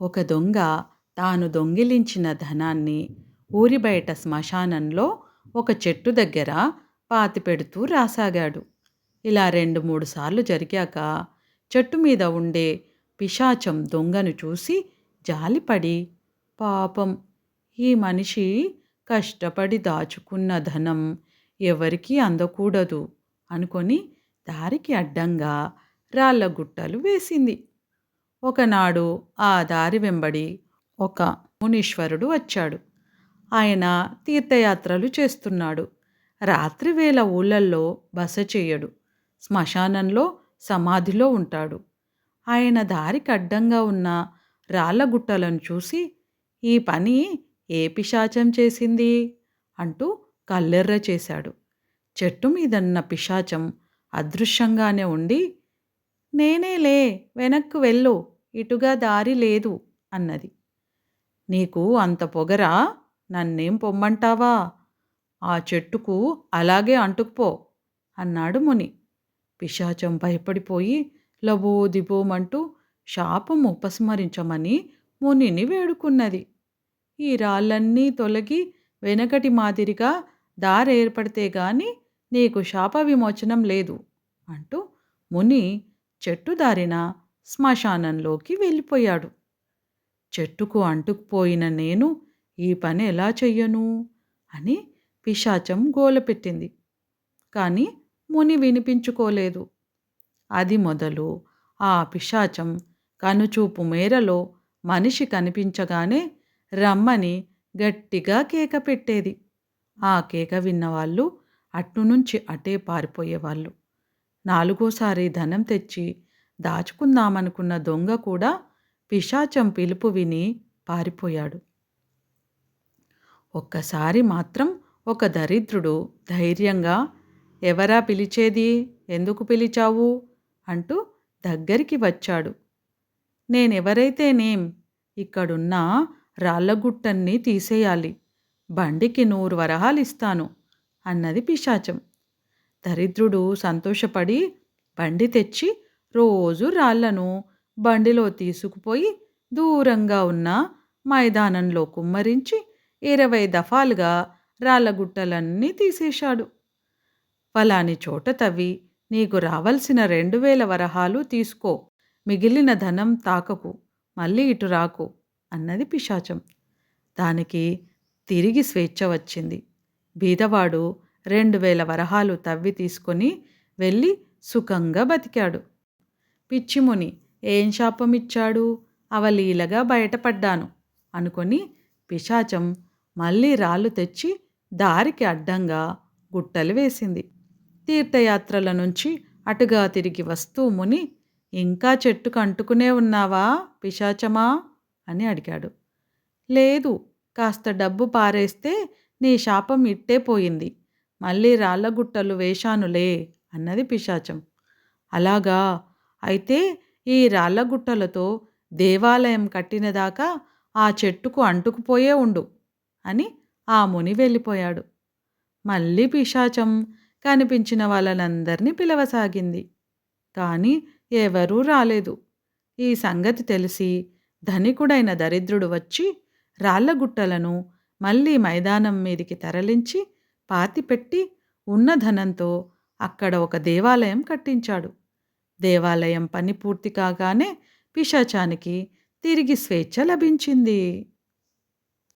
ఒక దొంగ తాను దొంగిలించిన ధనాన్ని ఊరి బయట శ్మశానంలో ఒక చెట్టు దగ్గర పాతిపెడుతూ రాసాగాడు. ఇలా రెండు మూడు సార్లు జరిగాక చెట్టు మీద ఉండే పిశాచం దొంగను చూసి జాలిపడి పాపం ఈ మనిషి కష్టపడి దాచుకున్న ధనం ఎవరికీ అందకూడదు అనుకొని దారికి అడ్డంగా రాళ్ళ గుట్టలు వేసింది. ఒకనాడు ఆ దారి వెంబడి ఒక మునీశ్వరుడు వచ్చాడు. ఆయన తీర్థయాత్రలు చేస్తున్నాడు. రాత్రివేళ ఊళ్ళల్లో బస చేయడు. శ్మశానంలో సమాధిలో ఉంటాడు. ఆయన దారికి అడ్డంగా ఉన్న రాళ్ళగుట్టలను చూసి ఈ పని ఏ పిశాచం చేసింది? అంటూ కల్లెర్ర చేశాడు. చెట్టు మీదన్న పిశాచం అదృశ్యంగానే ఉండి నేనేలే వెనక్కు వెళ్ళు ఇటుగా దారి లేదు అన్నది. నీకు అంత పొగరా? నన్నేం పొమ్మంటావా? ఆ చెట్టుకు అలాగే అంటుకుపో అన్నాడు ముని. పిశాచం భయపడిపోయి లబో దిబోమంటూ శాపం ఉపస్మరించమని మునిని వేడుకున్నది. ఈ రాళ్ళన్నీ తొలగి వెనకటి మాదిరిగా దారి ఏర్పడితే గాని నీకు శాప విమోచనం లేదు అంటూ ముని చెట్టు దారిన శ్మశానంలోకి వెళ్ళిపోయాడు. చెట్టుకు అంటుకుపోయిన నేను ఈ పని ఎలా చెయ్యను అని పిశాచం గోలపెట్టింది కానీ ముని వినిపించుకోలేదు. అది మొదలు ఆ పిశాచం కనుచూపు మేరలో మనిషి కనిపించగానే రమ్మని గట్టిగా కేక పెట్టేది. ఆ కేక విన్నవాళ్ళు అట్టు నుంచి అటే పారిపోయేవాళ్ళు. నాలుగోసారి ధనం తెచ్చి దాచుకుందామనుకున్న దొంగ కూడా పిశాచం పిలుపు విని పారిపోయాడు. ఒక్కసారి మాత్రం ఒక దరిద్రుడు ధైర్యంగా ఎవరా పిలిచేది? ఎందుకు పిలిచావు అంటూ దగ్గరికి వచ్చాడు. నేనెవరైతేనేం ఇక్కడున్న రాళ్ళగుట్టన్ని తీసేయాలి. బండికి నూరు వరహాలు ఇస్తాను అన్నది పిశాచం. దరిద్రుడు సంతోషపడి బండి తెచ్చి రోజు రాళ్ళను బండిలో తీసుకుపోయి దూరంగా ఉన్న మైదానంలో కుమ్మరించి ఇరవై దఫాలుగా రాళ్ళగుట్టలన్నీ తీసేశాడు. ఫలాని చోట తవ్వి నీకు రావలసిన రెండు వేల వరహాలు తీసుకో. మిగిలిన ధనం తాకకు. మళ్ళీ ఇటు రాకు అన్నది పిశాచం. దానికి తిరిగి స్వేచ్ఛ వచ్చింది. బీదవాడు రెండు వేల వరహాలు తవ్వి తీసుకొని వెళ్ళి సుఖంగా బతికాడు. పిచ్చిముని ఏం శాపమిచ్చాడు? అవలీలగా బయటపడ్డాను అనుకొని పిశాచం మళ్ళీ రాళ్ళు తెచ్చి దారికి అడ్డంగా గుట్టలు వేసింది. తీర్థయాత్రల నుంచి అటుగా తిరిగి వస్తూ ముని ఇంకా చెట్టుకు అంటుకునే ఉన్నావా పిశాచమా? అని అడిగాడు. లేదు కాస్త డబ్బు పారేస్తే నీ శాపం ఇట్టే పోయింది. మళ్ళీ రాళ్ళగుట్టలు వేశానులే అన్నది పిశాచం. అలాగా? అయితే ఈ రాళ్ళగుట్టలతో దేవాలయం కట్టినదాకా ఆ చెట్టుకు అంటుకుపోయే ఉండు అని ఆ ముని వెళ్ళిపోయాడు. మళ్ళీ పిశాచం కనిపించిన వాళ్ళనందరినీ పిలవసాగింది. కానీ ఎవరూ రాలేదు. ఈ సంగతి తెలిసి ధనికుడైన దరిద్రుడు వచ్చి రాళ్ళగుట్టలను మళ్ళీ మైదానం మీదికి తరలించి పాతిపెట్టి ఉన్న ధనంతో అక్కడ ఒక దేవాలయం కట్టించాడు. దేవాలయం పని పూర్తి కాగానే పిశాచానికి తిరిగి స్వేచ్ఛ లభించింది.